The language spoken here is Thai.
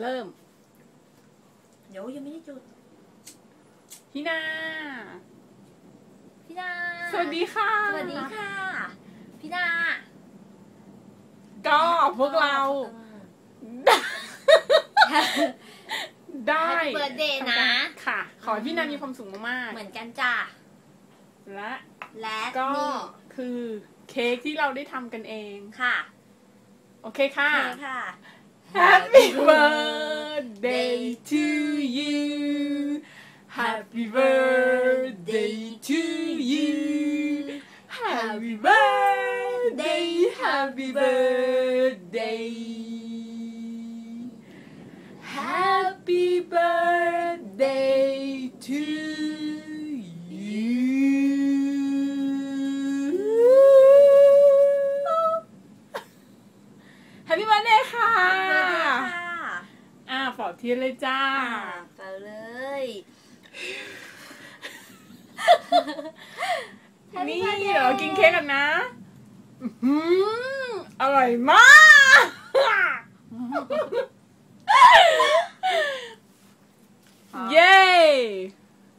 เริ่ม เดี๋ยวยังไม่ได้จุดพี่นา พี่ดาสวัสดีค่ะ สวัสดีค่ะ พี่ดาก็พวกเรา ได้เบิร์ดเดย์นะ ค่ะ ขอให้พี่นามีความสุขมากเหมือนกันจ้ะๆ และและก็นี่คือเค้กที่เราได้ทำกันเอง ค่ะโอเคค่ะ โอเคค่ะ Happy birthday to you. Happy birthday to you. Happy birthday Happy birthday. Happy birthday to you. Happy birthday ค่ะ อ่าปอดเทียนเลยจ้าอ่าไปเลย Happy นี่ birthday เดี๋ยวเรากินเค้กกันนะอื้อหืออร่อยมาก